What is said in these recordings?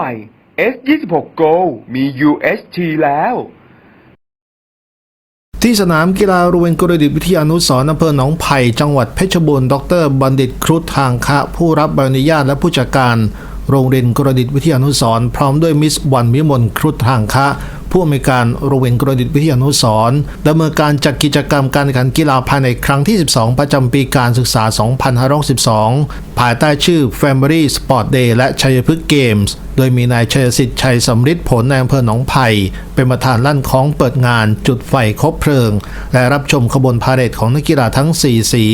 ใหม่ S26 Go มี UHT แล้ว ที่สนามกีฬาโรงเรียนกรดิตวิทยานุสรณ์อำเภอหนองไผ่จังหวัดเพชรบูรณ์ดรบัณฑิตครุฑทางคะผู้รับใบอนุญาตและผู้จัดการ โรงเรียนกรดิตวิทยานุสรณ์พร้อมด้วยมิสวันมิมลครุฑทางคะผู้อำนวยการโรงเรียนกรดิตวิทยานุสรณ์ดำเนินการจัดกิจกรรมการแข่งขันกีฬาภายในครั้งที่ 12 ประจำปีการศึกษา 2562ภายใต้ชื่อ Family Sport Day และชัยพฤกษ์เกมส์ ดยมีนายชัยสิทธิ์ชัยสำริดผลในอำเภอหนองไผ่เป็นประธานลั่นคล้องเปิดงานจุดไฟคบเพลิง และรับชมขบวนพาเหรดของนักกีฬาทั้ง 4 สี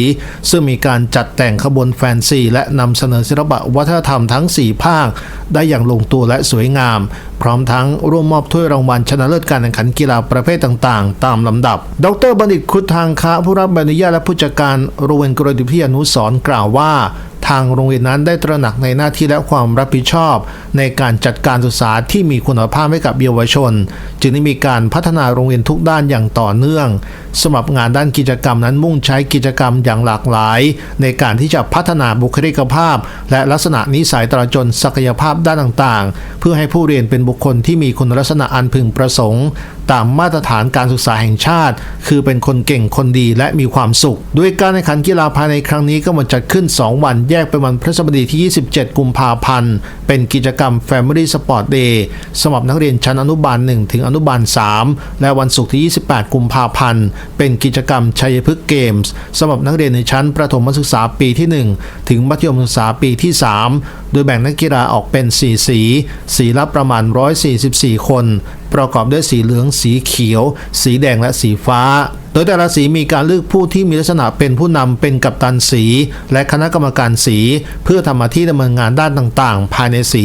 ซึ่งมีการจัดแต่งขบวนแฟนซี และนำเสนอศิลปะวัฒนธรรมทั้ง 4 ภาค ได้อย่างลงตัวและสวยงาม พร้อมทั้งร่วมมอบถ้วยรางวัลชนะเลิศการแข่งขันกีฬาประเภทต่างๆ ตามลำดับ ดรบัณฑิตครุฑทางคะผู้รับใบอนุญาตและผู้จัดการโรงเรียนกรดิตวิยานุสรณ์กล่าวว่า ทางโรงเรียนนั้นได้ตระหนักในหน้าที่และความรับผิดชอบ ในการจัดการศึกษาที่มีคุณภาพให้กับเยาวชน จึงได้มีการพัฒนาโรงเรียนทุกด้านอย่างต่อเนื่องสำหรับงานด้านกิจกรรมนั้นมุ่งใช้กิจกรรมอย่างหลากหลาย ในการที่จะพัฒนาบุคลิกภาพ และลักษณะนิสัยตราจนศักยภาพด้านต่างๆ เพื่อให้ผู้เรียนเป็นบุคคลที่มีคุณลักษณะอันพึงประสงค์ ตามมาตรฐานการศึกษาแห่งชาติ คือเป็นคนเก่งคนดีและมีความสุข ด้วยการแข่งขันกีฬาภายในครั้งนี้ก็มาจัดขึ้น 2 วันแยกเป็นวันพฤหัสบดีที่ 27 กุมภาพันธ์ เป็นกิจกรรม Family Sport Day สำหรับนักเรียนชั้นอนุบาล 1 ถึงอนุบาล 3 และวันศุกร์ที่ 28 กุมภาพันธ์ เป็นกิจกรรมชัยพฤกษ์เกมส์สำหรับนักเรียนในชั้นประถมศึกษาปีที่ 1 ถึงมัธยมศึกษาปีที่ 3 โดยแบ่งนักกีฬาออกเป็น 4 สี สีละประมาณ 144 คน ประกอบด้วยสีเหลือง สีเขียว สีแดงและสีฟ้า ดยแต่ละสีมีการเลือกผู้ที่มีลักษณะเป็นผู้นำเป็นกัปตันสี และคณะกรรมการสี เพื่อทำหน้าที่ดำเนินงานด้านต่างๆ ภายในสี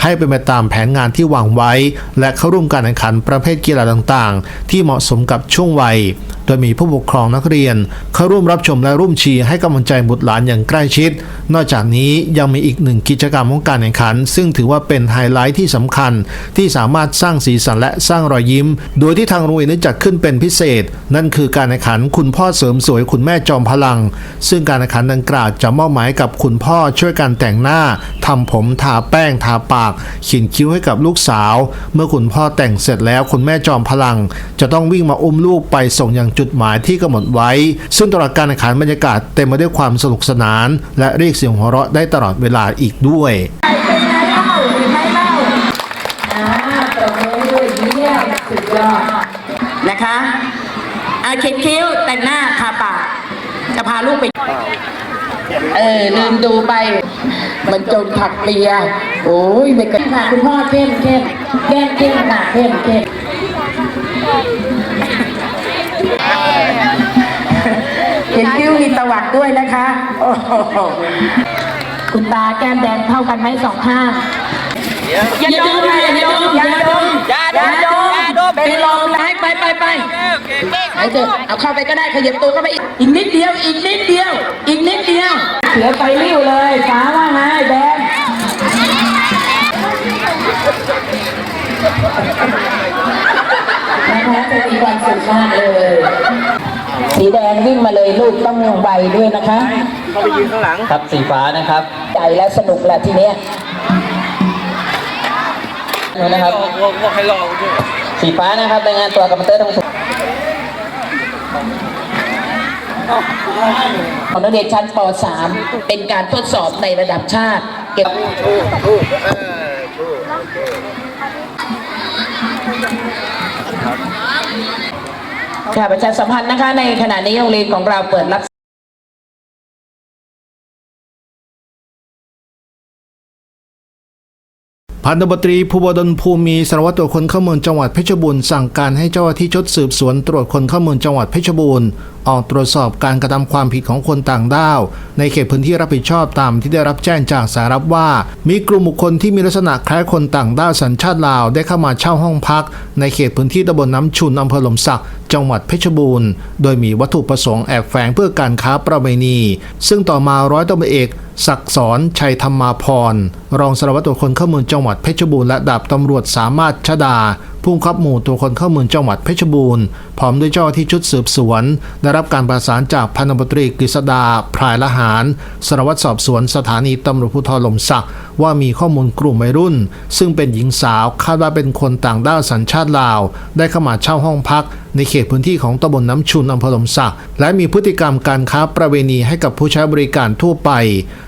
ให้เป็นไปตามแผนงานที่วางไว้ และเข้าร่วมการแข่งขันประเภทกีฬาต่างๆ ที่เหมาะสมกับช่วงวัย โดยมีผู้ปกครองนักเรียน เข้าร่วมรับชมและร่วมเชียร์ให้กำลังใจบุตรหลานอย่างใกล้ชิด นอกจากนี้ยังมีอีกหนึ่งกิจกรรมของการแข่งขัน ซึ่งถือว่าเป็นไฮไลท์ที่สำคัญ ที่สามารถสร้างสีสันและสร้างรอยยิ้ม โดยที่ทางโรงเรียนได้จัดขึ้นเป็นพิเศษ นั่นคือการแข่งขันคุณพ่อเสริมสวยคุณแม่จอมพลัง ซึ่งการแข่งขันดังกล่าวจะมอบหมายกับคุณพ่อช่วยกันแต่งหน้าทำผมทาแป้งทาปาก เขียนคิ้วให้กับลูกสาว เมื่อคุณพ่อแต่งเสร็จแล้วคุณแม่จอมพลัง จะต้องวิ่งมาอุ้มลูกไปส่งยังจุดหมายที่กำหนดไว้ ซึ่งตลอดการแข่งขันบรรยากาศเต็มไปด้วยความสนุกสนาน และเรียกเสียงหัวเราะได้ตลอดเวลาอีกด้วยสุดยอด อาเขียนคิ้วแต่งหน้าทาปากจะพาลูกไป เออลืมดูไป มันจนผักเปีย โอ้ยไม่กันค่ะคุณพ่อเข้มเข้มแก้มเข้มค่ะเข้มเข้มเขียนคิ้วมีตะวัดด้วยนะคะโอ้โหคุณตาแก้มแดงเท่ากันไหมสองข้างอย่าดมนะอย่าดมอย่าดมอย่าดมเป็นลม ไปไปไปไปเถอะเอาเข้าไปก็ได้ขยับตัวเข้าไปอีกอีกนิดเดียว อีกนิดเดียว อีกนิดเดียวเสือไปริ้วเลยฟ้าว่าไงแดงนะคะจะมีความสุขมากเลยสีแดงวิ่งมาเลยลูกต้องไวด้วยนะคะครับสีฟ้านะครับใจแล้วสนุกแหละทีเนี้ยนี่นะครับ สีฟ้านะครับรายงานตัวกับมเตอร์ทั้งสุดของนักเรียนชั้นป .3 เป็นการทดสอบในระดับชาติ เก็บค่ะประชาสัมพันธ์นะคะ ในขณะนี้โรงเรียนของเราเปิดรับ พันตบตรีภูบดลภูมิสารวัตรตรวจคนเข้าเมืองจังหวัดเพชรบูรณ์สั่งการให้เจ้าหน้าที่ชุดสืบสวนตรวจคนเข้าเมืองจังหวัดเพชรบูรณ์ ออกตรวจสอบการกระทำความผิดของคนต่างด้าว ในเขตพื้นที่รับผิดชอบตามที่ได้รับแจ้งจากสารับว่า มีกลุ่มบุคคลที่มีลักษณะคล้ายคนต่างด้าวสัญชาติลาวได้เข้ามาเช่าห้องพัก ในเขตพื้นที่ตำบลน้ำชุนอำเภอหลมสัก จังหวัดเพชรบูรณ์ โดยมีวัตถุประสงค์แอบแฝงเพื่อการค้าประเวณี ซึ่งต่อมาร้อยตำรวจเอกศักดิ์สอนชัยธรรมาพร รองสารวัตรตรวจคนเข้าเมืองจังหวัดเพชรบูรณ์และดาบตำรวจสามารถชดาผู้บังคับหมู่ตัวคนเข้าเมืองจังหวัดเพชรบูรณ์พร้อมด้วยเจ้าที่ชุดสืบสวน ได้รับการประสานจากพันตำรวจตรีกฤษดาพรายละหารสารวัตรสอบสวนสถานีตำรวจภูธรลมสักว่ามีข้อมูลกลุ่มวัยรุ่น ซึ่งเป็นหญิงสาวคาดว่าเป็นคนต่างด้าวสัญชาติลาว ได้เข้ามาเช่าห้องพัก ในเขตพื้นที่ของตำบลน้ำชุนอำเภอลมสักและมีพฤติกรรมการค้าประเวณีให้กับผู้ใช้บริการทั่วไป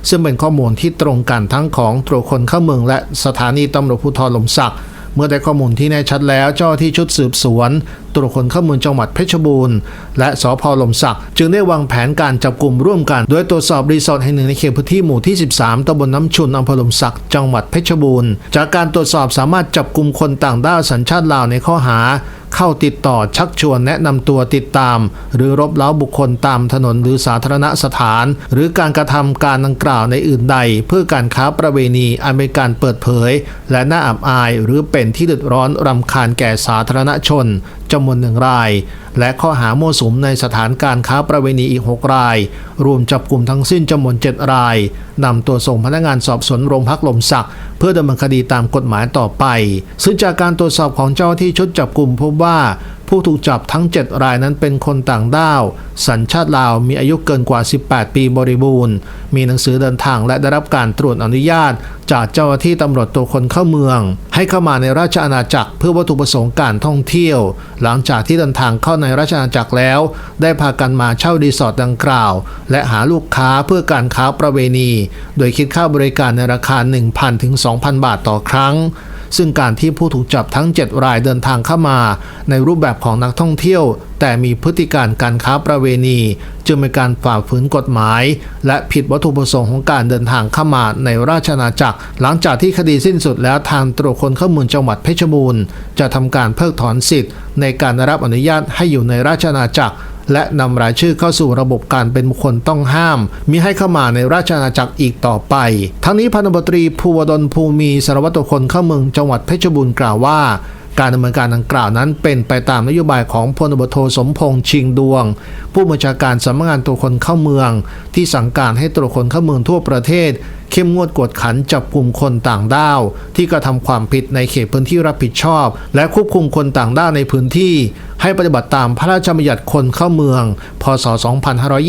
ซึ่งเป็นข้อมูลที่ตรงกันทั้งของตรวจคนเข้าเมืองและสถานีตำรวจภูธรลมสัก เมื่อได้ข้อมูลที่แน่ชัดแล้ว เจ้าที่ชุดสืบสวนตรวจคนเข้าเมืองจังหวัดเพชรบูรณ์ และสพลมสักจึงได้วางแผนการจับกลุ่มร่วมกัน โดยตรวจสอบรีสอร์ทแห่งหนึ่งในเขตพื้นที่หมู่ที่ 13ตำบลน้ำชุนอำเภอลมสักจังหวัดเพชรบูรณ์ จากการตรวจสอบสามารถจับกลุ่มคนต่างด้าวสัญชาติลาวในข้อหา เข้าติดต่อชักชวนแนะนำตัวติดตาม หรือรบเล้าบุคคลตามถนนหรือสาธารณสถาน หรือการกระทำการดังกล่าวในอื่นใด เพื่อการค้าประเวณีอันเป็นการเปิดเผย และน่าอับอายหรือเป็นที่เดือดร้อนรำคาญแก่สาธารณชนจำนวนหนึ่งราย และข้อหาโม่สุมในสถานการค้าประเวณีอีก 6 ราย รวมจับกลุ่มทั้งสิ้นจำนวน 7 ราย นำตัวส่งพนักงานสอบสวนโรงพักลมสัก เพื่อดำเนินคดีตามกฎหมายต่อไป ซึ่งจากการตรวจสอบของเจ้าหน้าที่ชุดจับกลุ่มพบว่า ผู้ถูกจับทั้ง 7 รายนั้นเป็นคนต่างด้าว สัญชาติลาวมีอายุเกินกว่า 18 ปีบริบูรณ์ มีหนังสือเดินทางและได้รับการตรวจอนุญาต จากเจ้าหน้าที่ตำรวจตัวคนเข้าเมือง ให้เข้ามาในราชอาณาจักรเพื่อวัตถุประสงค์การท่องเที่ยว หลังจากที่เดินทางเข้าในราชอาณาจักรแล้ว ได้พากันมาเช่ารีสอร์ทดังกล่าว และหาลูกค้าเพื่อการค้าประเวณี โดยคิดค่าบริการในราคา 1,000ถึง2,000 บาทต่อครั้ง ซึ่งการที่ผู้ถูกจับทั้ง 7 รายเดินทางเข้ามา ในรูปแบบของนักท่องเที่ยว แต่มีพฤติการการค้าประเวณี จึงเป็นการฝ่าฝืนกฎหมาย และผิดวัตถุประสงค์ของการเดินทางเข้ามาในราชอาณาจักร หลังจากที่คดีสิ้นสุดแล้วทางตรวจคนเข้าเมืองจังหวัดเพชรบูรณ์ จะทำการเพิกถอนสิทธิ์ ในการรับอนุญาตให้อยู่ในราชอาณาจักร และนำรายชื่อเข้าสู่ระบบการเป็นบุคคลต้องห้าม มิให้เข้ามาในราชอาณาจักรอีกต่อไป ทั้งนี้พันตำรวจตรีภูวดลภูมีสารวัตรตรวคนเข้าเมืองจังหวัดเพชรบูรณ์กล่าวว่าการดำเนินการดังกล่าวนั้นเป็นไปตามนโยบายของพลบโทสมพงษ์ชิงดวง ผู้บัญชาการสำนักงานตรวจคนเข้าเมือง ที่สั่งการให้ตรวจคนเข้าเมืองทั่วประเทศ เข้มงวดกวดขันจับกลุ่มคนต่างด้าว ที่กระทำความผิดในเขตพื้นที่รับผิดชอบ และควบคุมคนต่างด้าวในพื้นที่ ให้ปฏิบัติตามพระราชบัญญัติคนเข้าเมือง พศ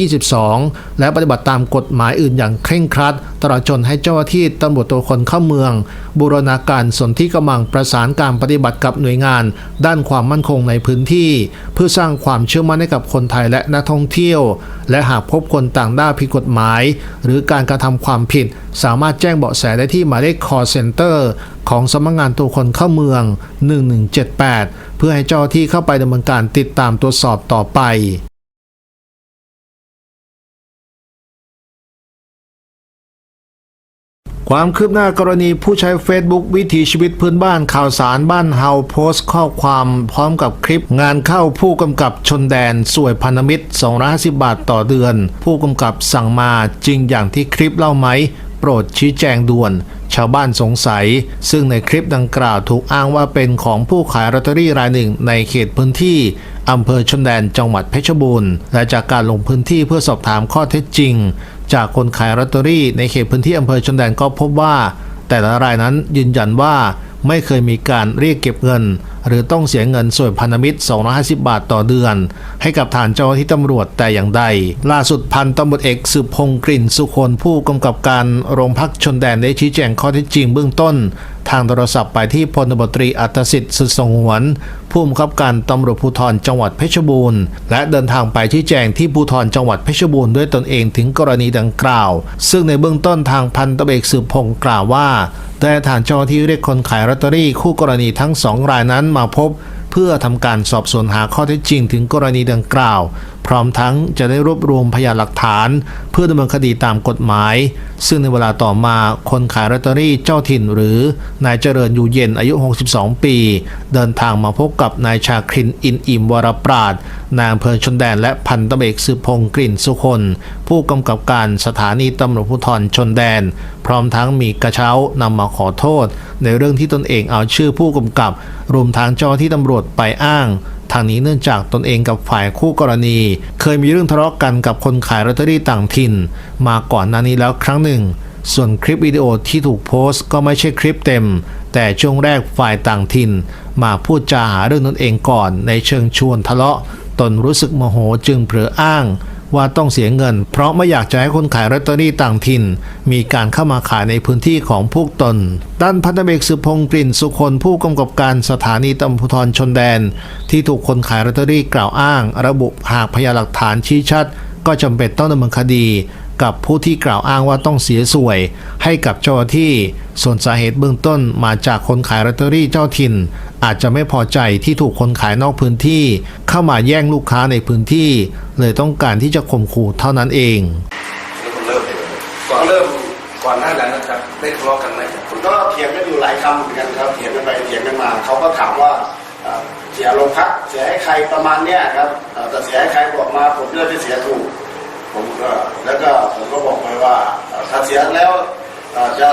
2522 และปฏิบัติตามกฎหมายอื่นอย่างเคร่งครัด ตลอดจนให้เจ้าหน้าที่ตำรวจตัวคนเข้าเมือง บูรณาการสนที่กำลังประสานการปฏิบัติกับหน่วยงาน ด้านความมั่นคงในพื้นที่ เพื่อสร้างความเชื่อมั่นให้กับคนไทยและนักท่องเที่ยว และหากพบคนต่างด้าวผิดกฎหมาย หรือการกระทำความผิด สามารถแจ้งเบาะแสได้ที่หมายเลข call center ของสำนักงานตัวคนเข้าเมือง 1178 พื่อให้เจ้าที่เข้าไปดำเนินการติดตามตรวจสอบต่อไปความคืบหน้ากรณีผู้ใช้ Facebook วิถีชีวิตพื้นบ้านข่าวสารบ้านเฮาโพสต์ข้อความพร้อมกับคลิปงานเข้าผู้กำกับชนแดนสวยพันธมิตร250บาทต่อเดือน ผู้กำกับสั่งมาจริงอย่างที่คลิปเล่าไหม โปรดชี้แจงด่วน ชาวบ้านสงสัย ซึ่งในคลิปดังกล่าวถูกอ้างว่าเป็นของผู้ขายลอตเตอรี่รายหนึ่งในเขตพื้นที่อำเภอชนแดนจังหวัดเพชรบูรณ์ และจากการลงพื้นที่เพื่อสอบถามข้อเท็จจริง จากคนขายลอตเตอรี่ในเขตพื้นที่อำเภอชนแดนก็พบว่า แต่ละรายนั้นยืนยันว่าไม่เคยมีการเรียกเก็บเงินหรือต้องเสียเงินส่วนพันธมิตร 250 บาทต่อเดือน ให้กับฐานเจ้าหน้าที่ตำรวจแต่อย่างใด ล่าสุดพันตำรวจเอกสืบพงษ์กลิ่นสุคนผู้กำกับการโรงพักชนแดนได้ชี้แจงข้อเท็จจริงเบื้องต้น ทางโทรศัพท์ไปที่พลตำรวจตรีอัตสิทธิ์สุดสงวน ผู้บังคับการตำรวจภูธรจังหวัดเพชรบูรณ์ และเดินทางไปชี้แจงที่ภูธรจังหวัดเพชรบูรณ์ด้วยตนเองถึงกรณีดังกล่าว ซึ่งในเบื้องต้นทางพันตำรวจเอกสืบพงษ์กล่าวว่าได้ฐานเจ้าหน้าที่เรียกคนขายลอตเตอรี่คู่กรณีทั้งสองรายนั้นมาพบ เพื่อทำการสอบสวนหาข้อเท็จจริงถึงกรณีดังกล่าว พร้อมทั้งจะได้รวบรวมพยานหลักฐาน เพื่อดำเนินคดีตามกฎหมาย ซึ่งในเวลาต่อมาคนขายลอตเตอรี่เจ้าถิ่นหรือนายเจริญอยู่เย็นอายุ 62 ปี เดินทางมาพบกับนายชาครินอินอิมวรปราดนายอำเภอชนแดนและพันตำรวจเอกสืบพงกลิ่นสุคน ผู้กำกับการสถานีตำรวจภูธรชนแดน พร้อมทั้งมีกระเช้านำมาขอโทษ ในเรื่องที่ตนเองเอาชื่อผู้กำกับ รวมทางเจ้าที่ตำรวจไปอ้าง ทางนี้เนื่องจากตนเองกับฝ่ายคู่กรณี เคยมีเรื่องทะเลาะกันกับคนขายลอตเตอรี่ต่างถิ่น มาก่อนหน้านี้แล้วครั้งหนึ่ง ส่วนคลิปวิดีโอที่ถูกโพสต์ก็ไม่ใช่คลิปเต็ม แต่ช่วงแรกฝ่ายต่างถิ่น มาพูดจาหาเรื่องตนเองก่อนในเชิงชวนทะเลาะ ตนรู้สึกโมโหจึงเผลออ้าง ว่าต้องเสียเงิน เพราะไม่อยากจะให้คนขายลอตเตอรี่ต่างถิ่น มีการเข้ามาขายในพื้นที่ของพวกตน ด้านพันธเอกสุพงศ์กลิ่นสุคนผู้กำกับการสถานีตำรวจภูธรชนแดน ที่ถูกคนขายลอตเตอรี่กล่าวอ้าง ระบุหากพยานหลักฐานชี้ชัด ก็จำเป็นต้องดำเนินคดี กับผู้ที่กล่าวอ้างว่าต้องเสียสวย ให้กับเจ้าที่ ส่วนสาเหตุเบื้องต้นมาจากคนขายลอตเตอรี่เจ้าถิ่น อาจจะไม่พอใจที่ถูกคนขายนอกพื้นที่ เข้ามาแย่งลูกค้าในพื้นที่ เลยต้องการที่จะข่มขู่เท่านั้นเองก่อนเริ่มก่อนหน้านั้นนะครับได้ทะเลาะกันไหมผมก็เถียงกันอยู่หลายคำเหมือนกันครับเถียงกันไปเถียงกันมาเขาก็ถามว่าเสียโรงพักเสียให้ใครประมาณเนี้ยครับแต่เสียให้ใครบอกมาผมเลือกที่เสียถูก ผมก็แล้วก็ผมก็บอกไปว่าถ้าเสียแล้วจะ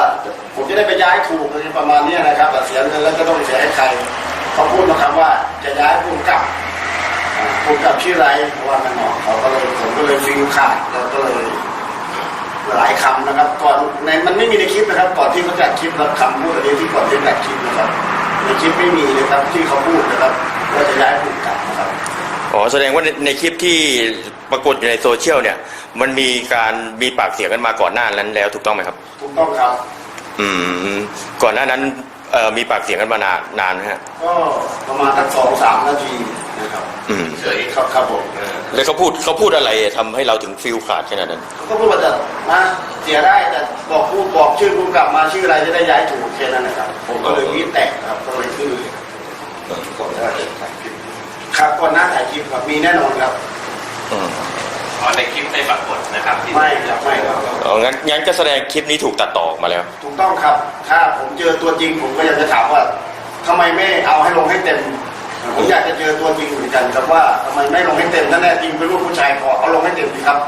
ผมจะได้ไปย้ายถูกประมาณนี้นะครับแต่เสียเงินแล้วก็ต้องเสียให้ใครเขาพูดมาคำว่าจะย้ายผู้กำกับอ่าผู้กำกับชื่อไรเพราะว่ามันหมอเขาก็เลยผมก็เลยฟิลขาดแล้วก็เลยหลายคำนะครับ ก่อนในมันไม่มีในคลิปนะครับ ก่อนที่เขาจะอัดคลิปแล้วคำพูดอันนี้ที่ก่อนที่จะอัดคลิปนะครับในคลิปไม่มีเลยครับที่เขาพูดนะครับว่าจะย้ายผู้ อ๋อแสดงว่าในในคลิปที่ปรากฏอยู่ในโซเชียลเนี่ย มันมีการมีปากเสียงกันมาก่อนหน้านั้นแล้วถูกต้องไหมครับ ถูกต้องครับ อืม ก่อนหน้านั้นเอ่อมีปากเสียงกันมานานนานไหมฮะ ก็ประมาณสักสองสามนาทีนะครับอืม เฉยครับครับผมแล้วเขาพูดเขาพูดอะไรทำให้เราถึงฟิลขาดขนาดนั้น เขาก็พูดว่าจะนะเสียได้แต่บอกพูดบอกชื่อผู้กำกับมาชื่ออะไรจะได้ย้ายถูกแค่นั้นนะครับ ผมก็เลยวีดแตกครับก็เลยขึ้นเลยก่อนหน้าจะถ่ายคลิป ครับก่อนหน้าถ่ายคลิปครับมีแน่นอนครับอืมอ๋อในคลิปไม่ปรากฏนะครับที่ไม่ครับไม่ครับ อ๋องั้นงั้นก็แสดงคลิปนี้ถูกตัดต่อออกมาแล้ว ถูกต้องครับ ถ้าผมเจอตัวจริงผมก็อยากจะถามว่าทำไมไม่เอาให้ลงให้เต็ม ผมอยากจะเจอตัวจริงเหมือนกันครับว่าทำไมไม่ลงให้เต็มถ้าแน่จริงเป็นลูกผู้ชายขอเอาลงให้เต็มดีครับ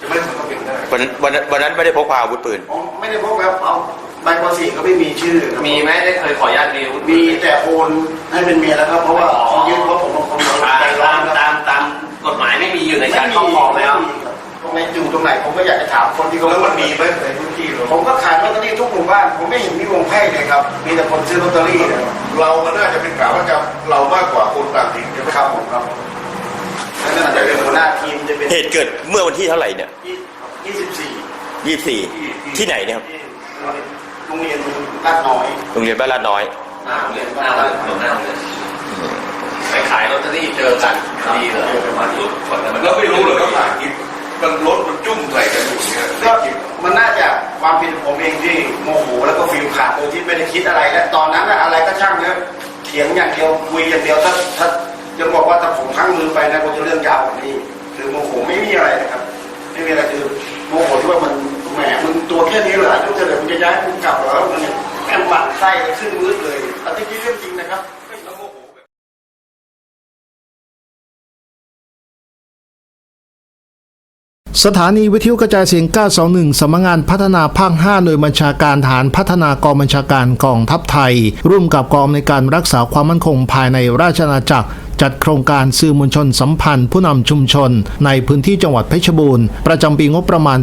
จะไม่ทำก็เป็นได้วันนั้นวันนั้นวันนั้นไม่ได้พกพาอาวุธปืน ผมไม่ได้พบครับเอา ใบปสีก็ไม่มีชื่อครับมีไหมได้เคยขออนุญาตมีอาวุธมีแต่โอนให้เป็นเมียแล้วครับ เพราะว่าเขายึดเพราะผมเป็นคนตาใจมร้อตานมครับตามตามกฎหมายไม่มีอยู่ในการครอบครองแล้วไม่มีครับตรงไหนอยู่ตรงไหนผมก็อยากจะถามคนที่เขาแล้วมันมีไหมในพื้นที่เราผมก็ขายลอตเตอรี่ทุกหมู่บ้านผมไม่เห็นมีวงไพ่เลยครับ มีแต่คนซื้อลอตเตอรี่นะครับเราก็น่าจะเป็นกล่าวว่าจะเรามากกว่าคนต่างถิ่นใช่ไหมครับผมครับแล้วนั่นจะเป็นหัวหน้าทีมจะเป็นเหตุเกิดเมื่อวันที่เท่าไหร่เนี่ยยี่สิบสี่ยี่สี่ที่ไหนเนี่ยครับ โรงเรียนลาดน้อยโรงเรียนบ้านลาดน้อยหน้าโรงเรียนหน้าโรงเรียนหน้าโรงเรียนไปขายลอตเตอรี่เจอกันดีเลยมาทุกคนแต่มันเราก็ไม่ไม่รู้รู้เลเลยยว่าถ่ายคลิปมันรถมันจุ่มใส่กันอยู่เนี่ยก็มันน่าจะความผิดของผมเองที่โมโหแล้วก็ฟิลขาดโดยที่ไม่ได้คิดอะไรและตอนนั้นน่ะอะไรก็ช่างเถอะเถียงอย่างเดียวคุยอย่างเดียวถ้าถ้าจะบอกว่าถ้าผมพังมือไปนะผมจะเรื่องยาวกว่านี้คือโมโหไม่มีอะไรนะครับไม่มีอะไรคือโมโหที่ว่ามันแหมมึงตัวแค่นี้เหรออายุเท่าไหร่มึงจะย้ายมึงกลับเหรอมันเนี่ยแม่งหมั่นไส้ขึ้นมืดเลยอันนี้เรื่องจริงนะครับสถานีวิทยุกระจายเสียง 921 สำนักงานพัฒนาภาค5โดยบัญชาการฐานพัฒนากองบัญชาการกองทัพไทย ร่วมกับกองในการรักษาความมั่นคงภายในราชอาณาจักร จัดโครงการสื่อมวลชนสัมพันธ์ผู้นำชุมชน ในพื้นที่จังหวัดเพชรบูรณ์ประจำปีงบประมาณ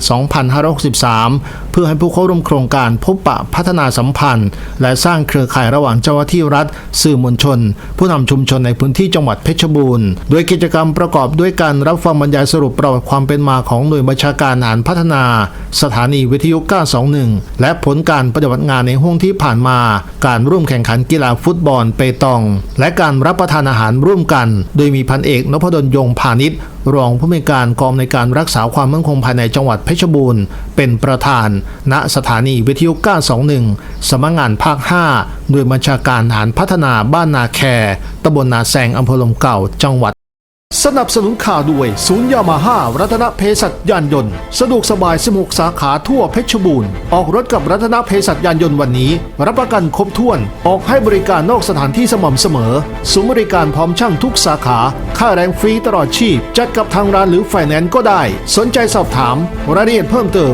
2563 เพื่อให้ผู้เข้าร่วมโครงการพบปะพัฒนาสัมพันธ์ และสร้างเครือข่ายระหว่างเจ้าหน้าที่รัฐ สื่อมวลชน ผู้นำชุมชนในพื้นที่จังหวัดเพชรบูรณ์ โดยกิจกรรมประกอบด้วยการรับฟังบรรยายสรุปประวัติความเป็นมาของหน่วยบัญชาการฐานพัฒนา สถานีวิทยุ 921 และผลการปฏิบัติงานในห้วงที่ผ่านมา การร่วมแข่งขันกีฬาฟุตบอลเปตอง และการรับประทานอาหารร่วมกัน โดยมีพันเอกนพดลยงพาณิชย์รองผู้มีการกองในการรักษาความมั่นคงภายในจังหวัดเพชรบูรณ์ เป็นประธาน ณสถานีวิทยุ 921 สำนักงานภาค5โดยบัญชาการฐานพัฒนาบ้านนาแคตำบลนาแซงอำเภอลมเก่าจังหวัด สนับสนุนข่าวด้วยศูนย์ยามาฮ่ารัตนเพศัตยานยนต์ สะดวกสบาย 16 สาขาทั่วเพชรบูรณ์ ออกรถกับรัตนเพศัตยานยนต์วันนี้ รับประกันครบถ้วน ออกให้บริการนอกสถานที่สม่ำเสมอศูนย์บริการพร้อมช่างทุกสาขา ค่าแรงฟรีตลอดชีพ จัดกับทางร้านหรือไฟแนนซ์ก็ได้ สนใจสอบถาม รายละเอียดเพิ่มเติม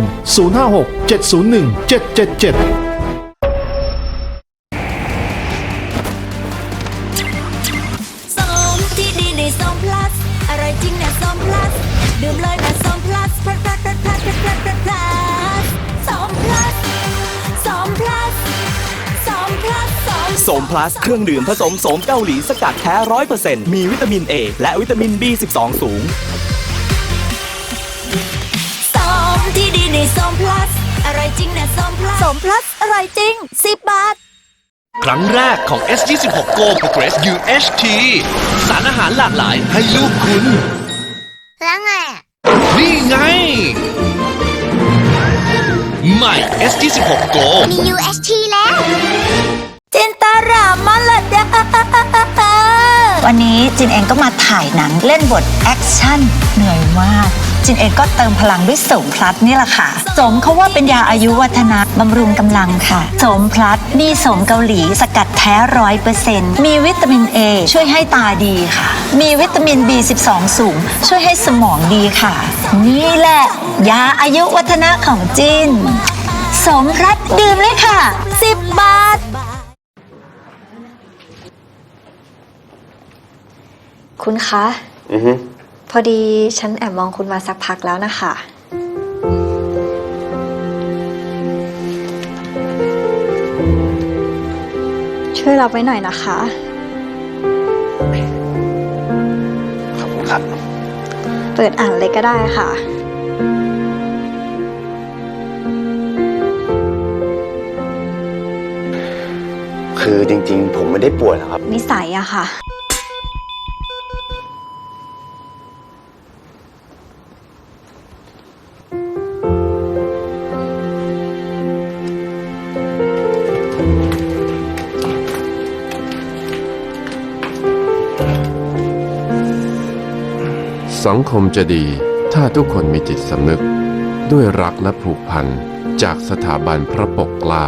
056 701 777 ดื่มเลยนะสองพลัสพลัสพลัสพลัสพลัสพลัสพลัสพลัสสองพลัสสองพลัสสองพลัสสองมพลัสเครื่องดื่มผสมโสมเกาหลีสกัดแท้ร้อยเปอร์เซ็นต์มีวิตามินเอและวิตามินบีสิบสูง สองที่ดีในสองพลัสอะไรอยจริงนะสองพลัสสองพลัสอะไรอยจริงสิบบาท ครั้งแรกของ S26 Go Progress UHT สารอาหารหลากหลายให้ลูกคุณ แล้วไงนี่ไง ใหม่ S26 Go มี UHT แล้ว จินตารามาละดาวันนี้จินเองก็มาถ่ายหนังเล่นบทแอคชั่นเหนื่อยมาก จินเองก็เติมพลังด้วยโสมพลัสนี่แหละค่ะ สมเขาว่าเป็นยาอายุวัฒนะบำรุงกำลังค่ะโสมพลัสมีโสมเกาหลีสกัดแท้ร้อยเปอร์เซ็นต์มีวิตามิน A ช่วยให้ตาดีค่ะ มีวิตามิน B12 สูง ช่วยให้สมองดีค่ะ นี่แหละยาอายุวัฒนะของจินสมพลัสดื่มเลยค่ะ 10 บาทคุณคะ อือฮึ พอดีฉันแอบมองคุณมาสักพักแล้วนะคะ ช่วยรับไว้หน่อยนะคะ ขอบคุณครับ เปิดอ่านเลยก็ได้ค่ะ คือจริงๆ ผมไม่ได้ป่วยหรอกครับ นิสัยอะค่ะ สังคมจะดีถ้าทุกคนมีจิตสำนึก ด้วยรักและผูกพันจากสถาบันพระปกเกล้า